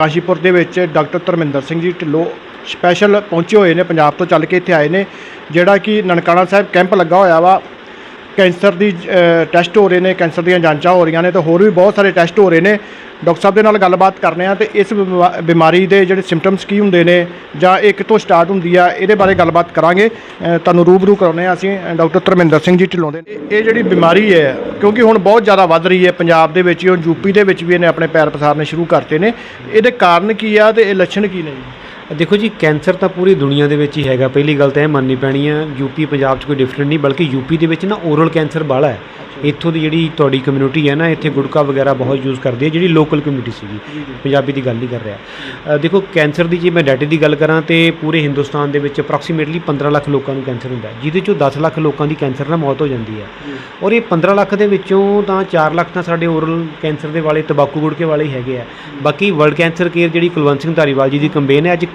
ਕਾਸ਼ੀਪੁਰ ਦੇ ਵਿੱਚ doctor Dharminder Singh ji Dhillon special ਪਹੁੰਚੇ ਹੋਏ ਨੇ, ਪੰਜਾਬ ਤੋਂ ਚੱਲ ਕੇ ਇੱਥੇ ਆਏ ਨੇ, ਜਿਹੜਾ ਕਿ ਨਨਕਾਣਾ ਸਾਹਿਬ ਕੈਂਪ ਲੱਗਾ ਹੋਇਆ ਵਾ। ਕੈਂਸਰ ਦੀ ਟੈਸਟ ਹੋ ਰਹੇ ਨੇ, ਕੈਂਸਰ ਦੀਆਂ ਜਾਂਚਾਂ ਹੋ ਰਹੀਆਂ ਨੇ, ਤੇ ਹੋਰ ਵੀ ਬਹੁਤ ਸਾਰੇ ਟੈਸਟ ਹੋ ਰਹੇ ਨੇ। ਡਾਕਟਰ ਸਾਹਿਬ ਦੇ ਨਾਲ ਗੱਲਬਾਤ ਕਰਨੇ ਆ ਤੇ ਇਸ ਬਿਮਾ- ਬਿਮਾਰੀ ਦੇ ਜਿਹੜੇ ਸਿੰਪਟਮਸ ਕੀ ਹੁੰਦੇ ਨੇ, ਜਾਂ ਇਹ ਕਿੱਥੋਂ ਸਟਾਰਟ ਹੁੰਦੀ ਆ, ਇਹਦੇ ਬਾਰੇ ਗੱਲਬਾਤ ਕਰਾਂਗੇ। ਤੁਹਾਨੂੰ ਰੂਬਰੂ ਕਰਾਉਨੇ ਆ ਅਸੀਂ ਡਾਕਟਰ ਧਰਮਿੰਦਰ ਸਿੰਘ ਜੀ ਢਿੱਲੋਂ ਦੇ। ਇਹ ਇਹ ਜਿਹੜੀ ਬਿਮਾਰੀ ਹੈ, ਕਿਉਂਕਿ ਹੁਣ ਬਹੁਤ ਜ਼ਿਆਦਾ ਵੱਧ ਰਹੀ ਹੈ, ਪੰਜਾਬ ਦੇ ਵਿੱਚ ਹੀ, ਹੁਣ ਯੂਪੀ ਦੇ ਵਿੱਚ ਵੀ ਇਹਨੇ ਆਪਣੇ ਪੈਰ ਪਸਾਰਨੇ ਸ਼ੁਰੂ ਕਰਤੇ ਨੇ। ਇਹਦੇ ਕਾਰਨ ਕੀ ਆ ਤੇ ਇਹ ਲੱਛਣ ਕੀ ਨੇ ਜੀ? ਦੇਖੋ ਜੀ, ਕੈਂਸਰ ਤਾਂ ਪੂਰੀ ਦੁਨੀਆ ਦੇ ਵਿੱਚ ਹੀ ਹੈਗਾ। ਪਹਿਲੀ ਗੱਲ ਤਾਂ ਇਹ ਮੰਨਣੀ ਪੈਣੀ ਆ ਯੂਪੀ ਪੰਜਾਬ 'ਚ ਕੋਈ ਡਿਫਰੈਂਟ ਨਹੀਂ, ਬਲਕਿ ਯੂਪੀ ਦੇ ਵਿੱਚ ਨਾ ਓਰਲ ਕੈਂਸਰ ਬਾਹਲਾ ਹੈ। ਇੱਥੋਂ ਦੀ ਜਿਹੜੀ ਤੁਹਾਡੀ ਕਮਿਊਨਿਟੀ ਹੈ ਨਾ ਇੱਥੇ ਗੁਟਕਾ ਵਗੈਰਾ ਬਹੁਤ ਯੂਜ਼ ਕਰਦੀ ਹੈ ਜਿਹੜੀ ਲੋਕਲ ਕਮਿਊਨਿਟੀ ਸੀਗੀ। ਪੰਜਾਬੀ ਦੀ ਗੱਲ ਨਹੀਂ ਕਰ ਰਿਹਾ। ਦੇਖੋ ਕੈਂਸਰ ਦੀ ਜੇ ਮੈਂ ਡਾਟੇ ਦੀ ਗੱਲ ਕਰਾਂ ਤੇ ਪੂਰੇ ਹਿੰਦੁਸਤਾਨ ਦੇ ਵਿੱਚ ਅਪਰੋਕਸੀਮੇਟਲੀ 15 ਲੱਖ ਲੋਕਾਂ ਨੂੰ ਕੈਂਸਰ ਹੁੰਦਾ ਜਿਹਦੇ ਚੋਂ 10 ਲੱਖ ਲੋਕਾਂ ਦੀ ਕੈਂਸਰ ਨਾਲ ਮੌਤ ਹੋ ਜਾਂਦੀ ਹੈ। ਔਰ ਇਹ 15 ਲੱਖ ਦੇ ਵਿੱਚੋਂ ਤਾਂ 4 ਲੱਖ ਤਾਂ ਸਾਡੇ ਓਰਲ ਕੈਂਸਰ ਦੇ ਵਾਲੇ ਤੰਬਾਕੂ ਗੁਟਕੇ ਵਾਲੇ ਹੀ ਹੈਗੇ ਆ। ਬਾਕੀ ਵਰਲਡ ਕੈਂਸਰ ਕੇਅਰ ਜਿਹੜੀ ਕੁਲਵੰਤ ਸਿੰਘ ਧਾਰੀਵਾਲ ਜੀ ਦੀ ਕੰਪੇਨ ਹੈ ਅੱਜ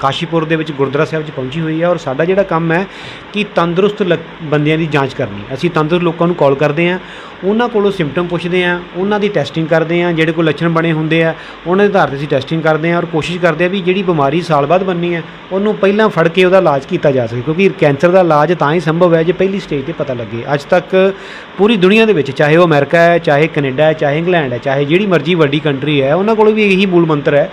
ਕਾਸ਼ੀਪੁਰ ਦੇ ਵਿੱਚ ਗੁਰਦੁਆਰਾ ਸਾਹਿਬ 'ਚ ਪਹੁੰਚੀ ਹੋਈ ਹੈ ਔਰ ਸਾਡਾ ਜਿਹੜਾ ਕੰਮ ਹੈ ਕਿ ਤੰਦਰੁਸਤ ਬੰਦਿਆਂ ਦੀ ਜਾਂਚ ਕਰਨੀ ਅਸੀਂ ਤੰਦਰੁਸਤ ਲੋਕਾਂ ਨੂੰ ਕਾਲ ਕਰਦੇ ਹਾਂ ਉਹਨਾਂ ਕੋਲੋਂ ਸਿੰਪਟਮ ਪੁੱਛਦੇ ਹਾਂ ਉਹਨਾਂ ਦੀ ਟੈਸਟਿੰਗ ਕਰਦੇ ਹਾਂ ਜਿਹੜੇ ਕੋਲ ਲੱਛਣ ਬਣੇ ਹੁੰਦੇ ਆ, ਉਹਨਾਂ ਦੇ ਆਧਾਰ ਤੇ ਅਸੀਂ ਟੈਸਟਿੰਗ ਕਰਦੇ ਹਾਂ ਔਰ ਕੋਸ਼ਿਸ਼ ਕਰਦੇ ਹਾਂ ਵੀ ਜਿਹੜੀ ਬਿਮਾਰੀ ਸਾਲ ਬਾਅਦ ਬਣਨੀ ਹੈ ਉਹਨੂੰ ਪਹਿਲਾਂ ਫੜ ਕੇ ਉਹਦਾ ਇਲਾਜ ਕੀਤਾ ਜਾ ਸਕੇ, ਕਿਉਂਕਿ ਕੈਂਸਰ ਦਾ ਇਲਾਜ ਤਾਂ ਹੀ ਸੰਭਵ ਹੈ ਜੇ ਪਹਿਲੀ ਸਟੇਜ ਤੇ ਪਤਾ ਲੱਗੇ। ਅੱਜ ਤੱਕ ਪੂਰੀ ਦੁਨੀਆ ਦੇ ਵਿੱਚ ਚਾਹੇ ਉਹ ਅਮਰੀਕਾ ਹੈ, ਚਾਹੇ ਕੈਨੇਡਾ ਹੈ, ਚਾਹੇ ਇੰਗਲੈਂਡ ਹੈ, ਚਾਹੇ ਜਿਹੜੀ ਮਰਜ਼ੀ ਵੱਡੀ ਕੰਟਰੀ ਹੈ, ਉਹਨਾਂ ਕੋਲ ਵੀ ਇਹੀ ਮੂਲ ਮੰਤਰ ਹੈ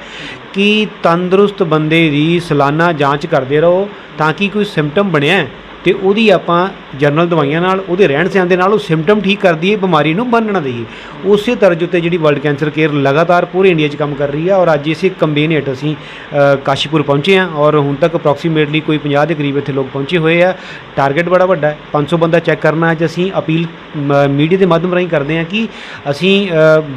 ਕਿ ਤੰਦਰੁਸਤ ਬੰਦੇ ਦੀ ਸਾਲਾਨਾ ਜਾਂਚ ਕਰਦੇ ਰਹੋ ਤਾਂ ਕਿ ਕੋਈ ਸਿੰਪਟਮ ਬਣਿਆ ਹੈ ਤੇ ਉਹਦੀ ਆਪਾਂ ਜਨਰਲ ਦਵਾਈਆਂ ਨਾਲ, ਉਹਦੇ ਰਹਿਣ ਸਹਿਣ ਦੇ ਨਾਲ ਉਹ ਸਿੰਪਟਮ ਠੀਕ ਕਰ ਦਈਏ ਬਿਮਾਰੀ ਨੂੰ ਬੰਨਣਾ ਨਾ ਦਈਏ ਉਸੇ ਤਰਜ ਉੱਤੇ ਜਿਹੜੀ ਵਰਲਡ ਕੈਂਸਰ ਕੇਅਰ ਲਗਾਤਾਰ ਪੂਰੇ ਇੰਡੀਆ 'ਚ ਕੰਮ ਕਰ ਰਹੀ ਹੈ ਔਰ ਅੱਜ ਇਸੇ ਕੰਬੇਨ ਹੇਠ ਅਸੀਂ ਕਾਸ਼ੀਪੁਰ ਪਹੁੰਚੇ ਹਾਂ ਔਰ ਹੁਣ ਤੱਕ ਅਪਰੋਕਸੀਮੇਟਲੀ ਕੋਈ 50 ਦੇ ਕਰੀਬ ਇੱਥੇ ਲੋਕ ਪਹੁੰਚੇ ਹੋਏ ਆ। ਟਾਰਗੇਟ ਬੜਾ ਵੱਡਾ ਹੈ 500 ਬੰਦਾ ਚੈੱਕ ਕਰਨਾ ਅੱਜ ਅਸੀਂ ਅਪੀਲ ਮੀਡੀਆ ਦੇ ਮਾਧਿਅਮ ਰਾਹੀਂ ਕਰਦੇ ਹਾਂ ਕਿ ਅਸੀਂ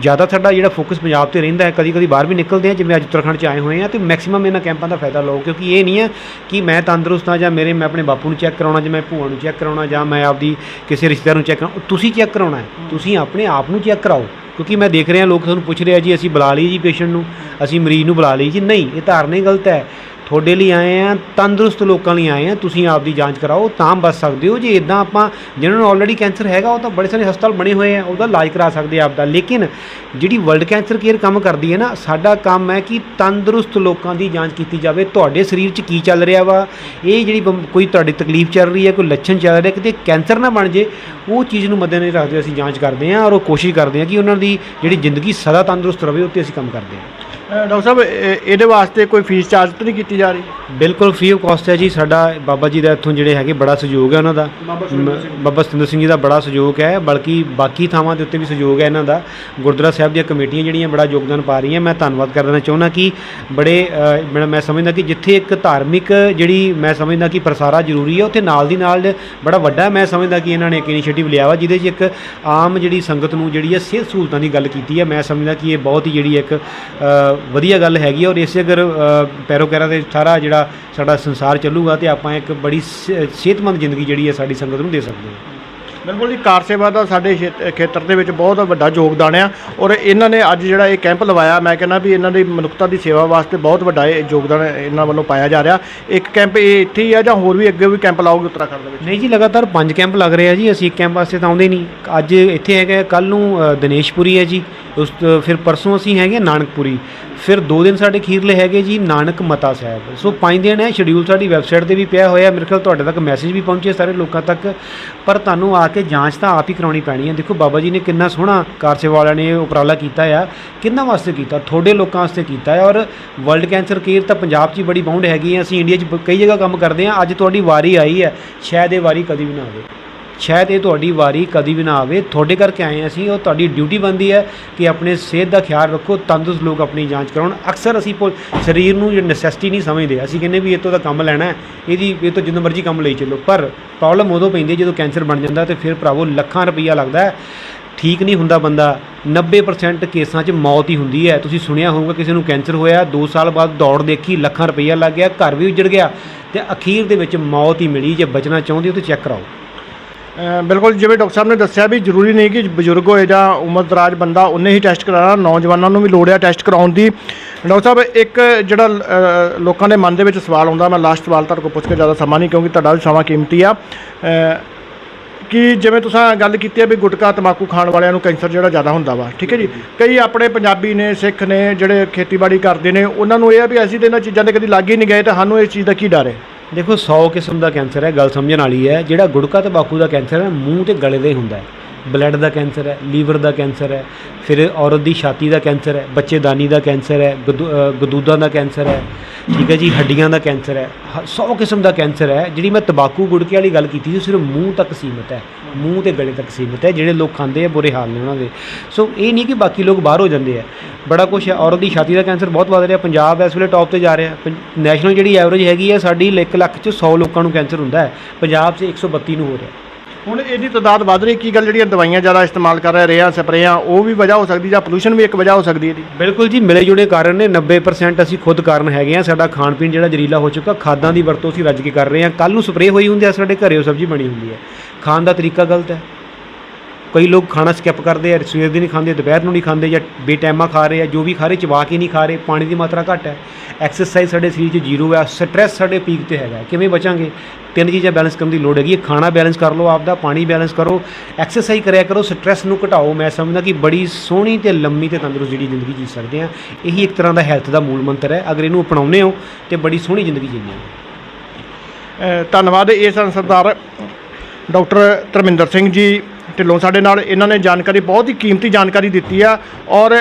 ਜ਼ਿਆਦਾ ਸਾਡਾ ਜਿਹੜਾ ਫੋਕਸ ਪੰਜਾਬ ਤੇ ਰਹਿੰਦਾ ਹੈ ਕਦੀ ਕਦੀ ਬਾਹਰ ਵੀ ਨਿਕਲਦੇ ਹਾਂ ਜਿਵੇਂ ਅੱਜ ਉੱਤਰਾਖੰਡ 'ਚ ਆਏ ਹੋਏ ਹਾਂ ਤੇ ਮੈਕਸਿਮਮ ਇਹਨਾਂ ਕੈਂਪਾਂ ਦਾ ਫਾਇਦਾ ਲਓ ਕਿਉਂਕਿ ਇਹ ਨਹੀਂ ਹੈ ਕਿ ਮੈਂ ਤੰਦਰੁਸਤ ਹਾਂ ਜਾਂ ਮੇਰੇ ਮੈਂ ਆਪਣੇ ਬਾਪੂ ਨੂੰ ਚੈੱਕ ਕਰਾਉਣਾ ਜਾਂ ਮੈਂ ਭੂਆ ਨੂੰ ਚੈੱਕ ਕਰਾਉਣਾ ਜਾਂ ਮੈਂ ਆਪਦੀ ਕਿਸੇ ਰਿਸ਼ਤੇਦਾਰ ਨੂੰ ਚੈੱਕ ਕਰਾਉਣਾ ਤੁਸੀਂ ਚੈੱਕ ਕਰਾਉਣਾ ਹੈ। ਤੁਸੀਂ ਆਪਣੇ ਆਪ ਨੂੰ ਚੈੱਕ ਕਰਾਓ ਕਿਉਂਕਿ ਮੈਂ ਦੇਖ ਰਿਹਾ ਲੋਕ ਤੁਹਾਨੂੰ ਪੁੱਛ ਰਿਹਾ ਜੀ ਅਸੀਂ ਬੁਲਾ ਲਈ ਜੀ ਪੇਸ਼ੈਂਟ ਨੂੰ ਅਸੀਂ ਮਰੀਜ਼ ਨੂੰ ਬੁਲਾ ਲਈ ਜੀ ਨਹੀਂ ਇਹ ਧਾਰਨਾ ਹੀ ਗਲਤ ਹੈ। ਤੁਹਾਡੇ ਲਈ ਆਏ ਆ, ਤੰਦਰੁਸਤ ਲੋਕਾਂ ਲਈ ਆਏ ਆ, ਤੁਸੀਂ ਆਪ ਦੀ ਜਾਂਚ ਕਰਾਓ, ਤਾਂ ਬਚ ਸਕਦੇ ਹੋ। ਜੇ ਇਦਾਂ ਆਪਾਂ ਜਿਹਨਾਂ ਨੂੰ ਆਲਰੇਡੀ ਕੈਂਸਰ ਹੈਗਾ, ਉਹ ਤਾਂ ਬੜੇ ਸਾਰੇ ਹਸਪਤਾਲ ਬਣੇ ਹੋਏ ਆ, ਉਹਦਾ ਇਲਾਜ ਕਰਾ ਸਕਦੇ ਆ ਆਪ ਦਾ ਲੇਕਿਨ ਜਿਹੜੀ ਵਰਲਡ ਕੈਂਸਰ ਕੇਅਰ ਕੰਮ ਕਰਦੀ ਹੈ ਨਾ, ਸਾਡਾ ਕੰਮ ਹੈ ਕਿ ਤੰਦਰੁਸਤ ਲੋਕਾਂ ਦੀ ਜਾਂਚ ਕੀਤੀ ਜਾਵੇ। ਤੁਹਾਡੇ ਸਰੀਰ 'ਚ ਕੀ ਚੱਲ ਰਿਹਾ ਵਾ? ਇਹ ਜਿਹੜੀ ਬਮ- ਕੋਈ ਤੁਹਾਡੀ ਤਕਲੀਫ ਚੱਲ ਰਹੀ ਹੈ, ਕੋਈ ਲੱਛਣ ਚੱਲ ਰਿਹਾ, ਕਿਤੇ ਕੈਂਸਰ ਨਾ ਬਣ ਜੇ, ਉਹ ਚੀਜ਼ ਨੂੰ ਮੱਦੇਨਜ਼ਰ ਰੱਖਦੇ ਹੋਏ ਅਸੀਂ ਜਾਂਚ ਕਰਦੇ ਹਾਂ ਔਰ ਉਹ ਕੋਸ਼ਿਸ਼ ਕਰਦੇ ਹਾਂ ਕਿ ਉਹਨਾਂ ਦੀ ਜਿਹੜੀ ਜ਼ਿੰਦਗੀ ਸਦਾ ਤੰਦਰੁਸਤ ਰਹੇ ਉਹ 'ਤੇ ਅਸੀਂ ਕੰਮ ਕਰਦੇ ਹਾਂ। ਡਾਕਟਰ ਸਾਹਿਬ ਇਹ- ਇਹਦੇ ਵਾਸਤੇ ਕੋਈ ਫੀਸ ਚਾਰਜ ਤਾਂ ਨਹੀਂ ਕੀਤੀ ਜਾ ਰਹੀ? ਬਿਲਕੁਲ ਫ੍ਰੀ ਆਫ ਕਾਸਟ ਹੈ ਜੀ। ਸਾਡਾ ਬਾਬਾ ਜੀ ਦਾ ਇੱਥੋਂ ਜਿਹੜੇ ਹੈਗੇ ਬੜਾ ਸਹਿਯੋਗ ਹੈ ਉਹਨਾਂ ਦਾ। ਬਾਬਾ ਸੁਰਿੰਦਰ ਸਿੰਘ। ਮ- ਬਾਬਾ ਸਤਿੰਦਰ ਸਿੰਘ ਜੀ ਦਾ ਬੜਾ ਸਹਿਯੋਗ ਹੈ ਬਲਕਿ ਬਾਕੀ ਥਾਵਾਂ ਦੇ ਉੱਤੇ ਵੀ ਸਹਿਯੋਗ ਹੈ ਇਹਨਾਂ ਦਾ। ਗੁਰਦੁਆਰਾ ਸਾਹਿਬ ਦੀਆਂ ਕਮੇਟੀਆਂ ਜਿਹੜੀਆਂ ਬੜਾ ਯੋਗਦਾਨ ਪਾ ਰਹੀਆਂ ਮੈਂ ਧੰਨਵਾਦ ਕਰਨਾ ਚਾਹੁੰਦਾ ਕਿ ਬੜੇ ਅ, ਮੈਂ- ਮੈਂ ਸਮਝਦਾ ਕਿ ਜਿੱਥੇ ਇੱਕ ਧਾਰਮਿਕ ਜਿਹੜੀ ਮੈਂ ਸਮਝਦਾ ਕਿ ਪ੍ਰਸਾਰਾ ਜ਼ਰੂਰੀ ਹੈ ਉੱਥੇ ਨਾਲ ਦੀ ਨਾਲ ਬੜਾ ਵੱਡਾ ਮੈਂ ਸਮਝਦਾ ਕਿ ਇਹਨਾਂ ਨੇ ਇੱਕ ਇਨੀਸ਼ੀਏਟਿਵ ਲਿਆ ਵਾ ਜਿਹਦੇ 'ਚ ਇੱਕ ਆਮ ਜਿਹੜੀ ਸੰਗਤ ਨੂੰ ਜਿਹੜੀ ਹੈ ਸਿਹਤ ਸਹੂਲਤਾਂ ਦੀ ਗੱਲ ਕੀਤੀ ਹੈ। ਮੈਂ ਸਮਝਦਾ ਕਿ ਇਹ ਬਹੁਤ ਹੀ ਜਿਹੜੀ ਇੱਕ ਅ, ਵਧੀਆ ਗੱਲ ਹੈਗੀ ਔਰ ਇਸੇ ਅਗਰ ਪੈਰੋਕਾਰਾਂ ਦੇ ਸਾਰਾ ਜਿਹੜਾ ਸਾਡਾ ਸੰਸਾਰ ਚੱਲੂਗਾ ਤੇ ਆਪਾਂ ਇੱਕ ਬੜੀ ਸਿਹਤਮੰਦ ਜ਼ਿੰਦਗੀ ਜਿਹੜੀ ਹੈ ਸਾਡੀ ਸੰਗਤ ਨੂੰ ਦੇ ਸਕਦੇ ਹਾਂ। ਬਿਲਕੁਲ ਜੀ ਕਾਰ ਸੇਵਾ ਦਾ ਸਾਡੇ ਖੇਤ- ਖੇਤਰ ਦੇ ਵਿੱਚ ਬਹੁਤ ਵੱਡਾ ਯੋਗਦਾਨ ਆ ਔਰ ਇਹਨਾਂ ਨੇ ਅੱਜ ਜਿਹੜਾ ਇਹ ਕੈਂਪ ਲਵਾਇਆ ਮੈਂ ਕਹਿੰਦਾ ਵੀ ਇਹਨਾਂ ਦੀ ਮਨੁੱਖਤਾ ਦੀ ਸੇਵਾ ਵਾਸਤੇ ਬਹੁਤ ਵੱਡਾ ਇਹ ਯੋਗਦਾਨ ਇਹਨਾਂ ਵੱਲੋਂ ਪਾਇਆ ਜਾ ਰਿਹਾ। ਇੱਕ ਕੈਂਪ ਇਹ ਇੱਥੇ ਹੀ ਆ ਜਾਂ ਹੋਰ ਵੀ ਅੱਗੇ ਵੀ ਕੈਂਪ ਲਾਓਗੇ ਉੱਤਰਾਖੰਡ ਦੇ ਵਿੱਚ? ਨਹੀਂ ਜੀ ਲਗਾਤਾਰ ਪੰਜ ਕੈਂਪ ਲੱਗ ਰਹੇ ਆ ਜੀ ਅਸੀਂ ਇੱਕ ਕੈਂਪ ਵਾਸਤੇ ਤਾਂ ਆਉਂਦੇ ਨਹੀਂ। ਅੱਜ ਇੱਥੇ ਹੈਗਾ ਕੱਲ ਨੂੰ ਦਿਨੇਸ਼ਪੁਰੀ ਹੈ ਜੀ। ਉਸ ਫਿਰ ਪਰਸੋਂ ਅਸੀਂ ਹੈਗੇ ਨਾਨਕਪੁਰੀ। ਫਿਰ ਦੋ ਦਿਨ ਸਾਡੇ ਖੀਰਲੇ ਹੈਗੇ ਜੀ ਨਾਨਕ ਮਤਾ ਸਾਹਿਬ। ਸੋ ਪੰਜ ਦਿਨ ਹੈ ਸ਼ਡਿਊਲ ਸਾਡੀ ਵੈਬਸਾਈਟ ਤੇ ਵੀ ਪਿਆ ਹੋਇਆ, ਮੇਰੇ ਖਿਆਲ ਤੁਹਾਡੇ ਤੱਕ ਮੈਸੇਜ ਵੀ ਪਹੁੰਚੇ ਸਾਰੇ ਲੋਕਾਂ ਤੱਕ। ਪਰ ਤੁਹਾਨੂੰ ਆ ਕੇ ਜਾਂਚ ਤਾਂ ਆਪ ਹੀ ਕਰਾਉਣੀ ਪੈਣੀ ਹੈ। ਦੇਖੋ ਬਾਬਾ ਜੀ ਨੇ ਕਿੰਨਾ ਸੋਹਣਾ ਕਾਰ ਸੇਵਾ ਵਾਲਿਆਂ ਨੇ ਉਪਰਾਲਾ ਕੀਤਾ ਆ। ਕਿੰਨਾ ਵਾਸਤੇ ਕੀਤਾ? ਤੁਹਾਡੇ ਲੋਕਾਂ ਵਾਸਤੇ ਕੀਤਾ ਹੈ। ਔਰ ਵਰਲਡ ਕੈਂਸਰ ਕੇਅਰ ਤਾਂ ਪੰਜਾਬ 'ਚ ਹੀ ਬੜੀ ਬਾਉਂਡ ਹੈਗੀ ਹੈ। ਅਸੀਂ ਇੰਡੀਆ 'ਚ ਕਈ ਜਗ੍ਹਾ ਕੰਮ ਕਰਦੇ ਹਾਂ। ਅੱਜ ਤੁਹਾਡੀ ਵਾਰੀ ਆਈ ਹੈ। ਸ਼ਾਇਦ ਇਹ ਵਾਰੀ ਕਦੀ ਵੀ ਨਾ ਆਵੇ। ਸ਼ਾਇਦ ਇਹ ਤੁਹਾਡੀ ਵਾਰੀ ਕਦੀ ਵੀ ਨਾ ਆਵੇ। ਤੁਹਾਡੇ ਕਰਕੇ ਆਏ ਹਾਂ ਅਸੀਂ, ਉਹ ਤੁਹਾਡੀ ਡਿਊਟੀ ਬਣਦੀ ਹੈ ਕਿ ਆਪਣੇ ਸਿਹਤ ਦਾ ਖਿਆਲ ਰੱਖੋ, ਤੰਦਰੁਸਤ ਲੋਕ ਆਪਣੀ ਜਾਂਚ ਕਰਾਉਣ। ਅਕਸਰ ਅਸੀਂ ਭੁੱਲ- ਸਰੀਰ ਨੂੰ ਜੇ ਨੈਸੈਸਿਟੀ ਨਹੀਂ ਸਮਝਦੇ, ਅਸੀਂ ਕਹਿੰਦੇ ਵੀ ਇਹ ਤੋਂ ਤਾਂ ਕੰਮ ਲੈਣਾ ਇਹਦੀ ਇਹ ਤੋਂ ਜਿੰਨਾ ਮਰਜ਼ੀ ਕੰਮ ਲਈ ਚੱਲੋ। ਪਰ ਪ੍ਰੋਬਲਮ ਉਦੋਂ ਪੈਂਦੀ ਹੈ ਜਦੋਂ ਕੈਂਸਰ ਬਣ ਜਾਂਦਾ ਤੇ ਫਿਰ ਭਰਾਵੋ ਲੱਖਾਂ ਰੁਪਈਆ ਲੱਗਦਾ ਹੈ। ਠੀਕ ਨਹੀਂ ਹੁੰਦਾ ਬੰਦਾ 90% ਕੇਸਾਂ 'ਚ ਮੌਤ ਹੀ ਹੁੰਦੀ ਹੈ। ਤੁਸੀਂ ਸੁਣਿਆ ਹੋਊਗਾ ਕਿਸੇ ਨੂੰ ਕੈਂਸਰ ਹੋਇਆ 2 ਸਾਲ ਬਾਅਦ ਦੌੜ ਦੇਖੀ, ਲੱਖਾਂ ਰੁਪਈਆ ਲੱਗ ਗਿਆ, ਘਰ ਵੀ ਉਜੜ ਗਿਆ ਤੇ ਅਖੀਰ ਦੇ ਵਿੱਚ ਮੌਤ ਹੀ ਮਿਲੀ। ਜੇ ਬਚਣਾ ਚਾਹੁੰਦੇ ਹੋ ਤਾਂ ਚੈੱਕ ਕਰਾਓ। ਬਿਲਕੁਲ ਜਿਵੇਂ ਡਾਕਟਰ ਸਾਹਿਬ ਨੇ ਦੱਸਿਆ ਵੀ ਜ਼ਰੂਰੀ ਨਹੀਂ ਕਿ ਬਜ਼ੁਰਗ ਹੋਏ ਜਾਂ ਉਮਰਦਰਾਜ ਬੰਦਾ ਉਹਨੇ ਹੀ ਟੈਸਟ ਕਰਾਉਣਾ ਨੌਜਵਾਨਾਂ ਨੂੰ ਵੀ ਲੋੜ ਹੈ ਟੈਸਟ ਕਰਾਉਣ ਦੀ। ਡਾਕਟਰ ਸਾਹਿਬ ਇੱਕ ਜਿਹੜਾ ਲੋਕਾਂ ਦੇ ਮਨ ਦੇ ਵਿੱਚ ਸਵਾਲ ਆਉਂਦਾ ਮੈਂ ਲਾਸਟ ਸਵਾਲ ਤੁਹਾਡੇ ਕੋਲ ਪੁੱਛ ਕੇ ਜ਼ਿਆਦਾ ਸਮਾਂ ਨਹੀਂ ਕਿਉਂਕਿ ਤੁਹਾਡਾ ਵੀ ਸਮਾਂ ਕੀਮਤੀ ਆ। ਕਿ ਜਿਵੇਂ ਤੁਸੀਂ ਗੱਲ ਕੀਤੀ ਹੈ ਵੀ ਗੁਟਕਾ ਤਮਾਕੂ ਖਾਣ ਵਾਲਿਆਂ ਨੂੰ ਕੈਂਸਰ ਜਿਹੜਾ ਜ਼ਿਆਦਾ ਹੁੰਦਾ ਵਾ ਠੀਕ ਹੈ ਜੀ? ਕਈ ਆਪਣੇ ਪੰਜਾਬੀ ਨੇ ਸਿੱਖ ਨੇ ਜਿਹੜੇ ਖੇਤੀਬਾੜੀ ਕਰਦੇ ਨੇ ਉਹਨਾਂ ਨੂੰ ਇਹ ਆ ਵੀ ਅਸੀਂ ਤਾਂ ਇਹਨਾਂ ਚੀਜ਼ਾਂ ਦੇ ਕਦੀ ਲੱਗ ਹੀ ਨਹੀਂ ਗਏ ਤਾਂ ਸਾਨੂੰ ਇਸ ਚੀਜ਼ ਦਾ ਕੀ ਡਰ ਹੈ? ਦੇਖੋ 100 ਕਿਸਮ ਦਾ ਕੈਂਸਰ ਹੈ ਗੱਲ ਸਮਝਣ ਵਾਲੀ ਹੈ, ਜਿਹੜਾ ਗੁੜਕਾ ਤੰਬਾਕੂ ਦਾ ਕੈਂਸਰ ਹੈ, ਮੂੰਹ ਤੇ ਗਲੇ ਦਾ ਹੀ ਹੁੰਦਾ ਹੈ। ਬਲੱਡ ਦਾ ਕੈਂਸਰ ਹੈ ਲੀਵਰ ਦਾ ਕੈਂਸਰ ਹੈ, ਫਿਰ ਔਰਤ ਦੀ ਛਾਤੀ ਦਾ ਕੈਂਸਰ ਹੈ ਬੱਚੇਦਾਨੀ ਦਾ ਕੈਂਸਰ ਹੈ, ਗਦੂ- ਗਦੂਦਾਂ ਦਾ ਕੈਂਸਰ ਹੈ, ਠੀਕ ਹੈ ਜੀ, ਹੱਡੀਆਂ ਦਾ ਕੈਂਸਰ ਹੈ 100 ਕਿਸਮ ਦਾ ਕੈਂਸਰ ਹੈ, ਜਿਹੜੀ ਮੈਂ ਤੰਬਾਕੂ ਗੁੜਕੇ ਵਾਲੀ ਗੱਲ ਕੀਤੀ ਸੀ ਸਿਰਫ ਮੂੰਹ ਤੱਕ ਸੀਮਿਤ ਹੈ, ਮੂੰਹ ਤੇ ਗਲੇ ਤੱਕ ਸੀਮਿਤ ਹੈ, ਜਿਹੜੇ ਲੋਕ ਖਾਂਦੇ ਆ, ਬੁਰੇ ਹਾਲ ਨੇ ਉਹਨਾਂ ਦੇ। ਸੋ ਇਹ ਨਹੀਂ ਕਿ ਬਾਕੀ ਲੋਕ ਬਾਹਰ ਹੋ ਜਾਂਦੇ ਆ, ਬੜਾ ਕੁਛ ਹੈ, ਔਰਤ ਦੀ ਛਾਤੀ ਦਾ ਕੈਂਸਰ ਬਹੁਤ ਵੱਧ ਰਿਹਾ, ਪੰਜਾਬ ਇਸ ਵੇਲੇ ਟੌਪ ਤੇ ਜਾ ਰਿਹਾ ਨੈਸ਼ਨਲ ਜਿਹੜੀ ਐਵਰੇਜ ਹੈਗੀ ਹੈ ਸਾਡੀ 1 ਲੱਖ ਚ 100 ਲੋਕਾਂ ਨੂੰ ਕੈਂਸਰ ਹੁੰਦਾ ਹੈ, ਪੰਜਾਬ 'ਚ 132 ਨੂੰ ਹੋ ਰਿਹਾ। ਹੁਣ ਇਹਦੀ ਤਾਦਾਦ ਵੱਧ ਰਹੀ, ਕੀ ਗੱਲ ਜਿਹੜੀਆਂ ਦਵਾਈਆਂ ਜ਼ਿਆਦਾ ਇਸਤੇਮਾਲ ਕਰ ਰਹੇ ਰੇਹਾਂ ਸਪਰੇਆਂ, ਉਹ ਵੀ ਵਜ੍ਹਾ ਹੋ ਸਕਦੀ ਜਾਂ ਪੋਲੂਸ਼ਨ ਵੀ ਇੱਕ ਵਜ੍ਹਾ ਹੋ ਸਕਦੀ ਹੈ ਇਹਦੀ? ਬਿਲਕੁਲ ਜੀ, ਮਿਲੇ ਜੁਲੇ ਕਾਰਨ ਨੇ 90% ਅਸੀਂ ਖੁਦ ਕਾਰਨ ਹੈਗੇ ਆ, ਸਾਡਾ ਖਾਣ ਪੀਣ ਜਿਹੜਾ ਜ਼ਰੀਲਾ ਹੋ ਚੁੱਕਾ, ਖਾਦਾਂ ਦੀ ਵਰਤੋਂ ਅਸੀਂ ਰੱਜ ਕੇ ਕਰ ਰਹੇ ਹਾਂ ਕੱਲ ਨੂੰ ਸਪਰੇਅ ਹੋਈ ਹੁੰਦੀ ਆ, ਸਾਡੇ ਘਰੇ ਉਹ ਸਬਜ਼ੀ ਬਣੀ ਹੁੰਦੀ ਹੈ। ਖਾਣ ਦਾ ਤਰੀਕਾ ਗਲਤ ਹੈ। ਕਈ ਲੋਕ ਖਾਣਾ ਸਕਿਪ ਕਰਦੇ ਆ, ਸਵੇਰ ਦੀ ਨਹੀਂ ਖਾਂਦੇ, ਦੁਪਹਿਰ ਨੂੰ ਨਹੀਂ ਖਾਂਦੇ ਜਾਂ ਬੇਟਾਈਮਾ ਖਾ ਰਹੇ ਆ, ਜੋ ਵੀ ਖਾ ਰਹੇ, ਚਬਾ ਕੇ ਨਹੀਂ ਖਾ ਰਹੇ, ਪਾਣੀ ਦੀ ਮਾਤਰਾ ਘੱਟ ਹੈ। ਐਕਸਰਸਾਈਜ਼ ਸਾਡੇ ਸਰੀਰ 'ਚ ਜ਼ੀਰੋ ਹੈ ਸਟ੍ਰੈਸ ਸਾਡੇ ਪੀਕ ਤੇ ਹੈਗਾ ਕਿਵੇਂ ਬਚਾਂਗੇ? ਤਿੰਨ ਚੀਜ਼ਾਂ ਬੈਲੈਂਸ ਕਰਨ ਦੀ ਲੋੜ ਹੈਗੀ ਹੈ। ਖਾਣਾ ਬੈਲੈਂਸ ਕਰ ਲਓ ਆਪਦਾ ਪਾਣੀ ਬੈਲੈਂਸ ਕਰੋ। ਐਕਸਰਸਾਈਜ਼ ਕਰਿਆ ਕਰੋ ਸਟ੍ਰੈਸ ਨੂੰ ਘਟਾਓ। ਮੈਂ ਸਮਝਦਾ ਕਿ ਬੜੀ ਸੋਹਣੀ ਤੇ ਲੰਮੀ ਤੇ ਤੰਦਰੁਸਤ ਜਿਹੜੀ ਜ਼ਿੰਦਗੀ ਜੀ ਸਕਦੇ ਆ ਇਹੀ ਇੱਕ ਤਰ੍ਹਾਂ ਦਾ ਹੈਲਥ ਦਾ ਮੂਲ ਮੰਤਰ ਹੈ। ਅਗਰ ਇਹਨੂੰ ਅਪਣਾਉਂਦੇ ਹੋ ਤੇ ਬੜੀ ਸੋਹਣੀ ਜ਼ਿੰਦਗੀ ਜੀਂਦੇ ਧੰਨਵਾਦ ਇਹ ਸਨ ਸਰਦਾਰ ਡਾਕਟਰ ਧਰਮਿੰਦਰ ਸਿੰਘ ਜੀ। ਢਿੱਲੋਂ ਸਾਡੇ ਨਾਲ ਇਹਨਾਂ ਨੇ ਜਾਣਕਾਰੀ ਬਹੁਤ ਹੀ ਕੀਮਤੀ ਜਾਣਕਾਰੀ ਦਿੱਤੀ ਆ ਔਰ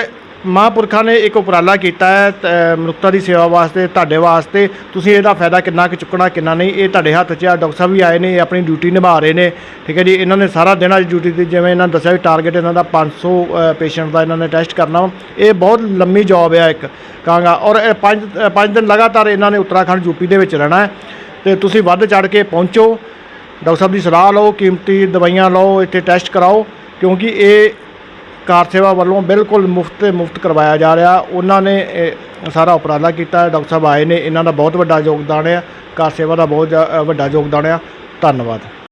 ਮਹਾਂਪੁਰਖਾਂ ਨੇ ਇੱਕ ਉਪਰਾਲਾ ਕੀਤਾ ਹੈ ਤ- ਮਨੁੱਖਤਾ ਦੀ ਸੇਵਾ ਵਾਸਤੇ ਤੁਹਾਡੇ ਵਾਸਤੇ। ਤੁਸੀਂ ਇਹਦਾ ਫਾਇਦਾ ਕਿੰਨਾ ਕੁ ਚੁੱਕਣਾ ਕਿੰਨਾ ਨਹੀਂ ਇਹ ਤੁਹਾਡੇ ਹੱਥ 'ਚ ਆ ਡਾਕਟਰ ਸਾਹਿਬ ਵੀ ਆਏ ਨੇ ਇਹ ਆਪਣੀ ਡਿਊਟੀ ਨਿਭਾ ਰਹੇ ਨੇ। ਠੀਕ ਹੈ ਜੀ ਇਹਨਾਂ ਨੇ ਸਾਰਾ ਦਿਨ ਅੱਜ ਡਿਊਟੀ ਤੇ ਜਿਵੇਂ ਇਹਨਾਂ ਨੇ ਦੱਸਿਆ ਵੀ ਟਾਰਗੇਟ ਇਹਨਾਂ ਦਾ 500 ਪੇਸ਼ੈਂਟ ਦਾ ਇਹਨਾਂ ਨੇ ਟੈਸਟ ਕਰਨਾ ਵਾ। ਇਹ ਬਹੁਤ ਲੰਮੀ ਜੌਬ ਆ ਇੱਕ ਕਹਾਂਗਾ ਔਰ ਇਹ ਪੰਜ ਅ, ਪੰਜ ਦਿਨ ਲਗਾਤਾਰ ਇਹਨਾਂ ਨੇ ਉੱਤਰਾਖੰਡ ਯੂਪੀ ਦੇ ਵਿੱਚ ਰਹਿਣਾ ਹੈ। ਤੇ ਤੁਸੀਂ ਵੱਧ ਚੜ ਕੇ ਪਹੁੰਚੋ। ਡਾਕਟਰ ਸਾਹਿਬ ਦੀ ਸਲਾਹ ਲਓ, ਕੀਮਤੀ ਦਵਾਈਆਂ ਲਓ, ਇੱਥੇ ਟੈਸਟ ਕਰਾਓ, ਕਿਉਂਕਿ ਇਹ ਕਾਰ ਸੇਵਾ ਵੱਲੋਂ ਬਿਲਕੁਲ ਮੁਫਤ ਤੇ ਮੁਫਤ ਕਰਵਾਇਆ ਜਾ ਰਿਹਾ ਉਹਨਾਂ ਨੇ ਸਾਰਾ ਉਪਰਾਲਾ ਕੀਤਾ ਹੈ। ਡਾਕਟਰ ਸਾਹਿਬ ਆਏ ਨੇ, ਇਹਨਾਂ ਦਾ ਬਹੁਤ ਵੱਡਾ ਯੋਗਦਾਨ ਹੈ ਕਾਰ ਸੇਵਾ ਦਾ ਬਹੁਤ ਜ਼ਿਆ- ਵੱਡਾ ਯੋਗਦਾਨ ਹੈ ਧੰਨਵਾਦ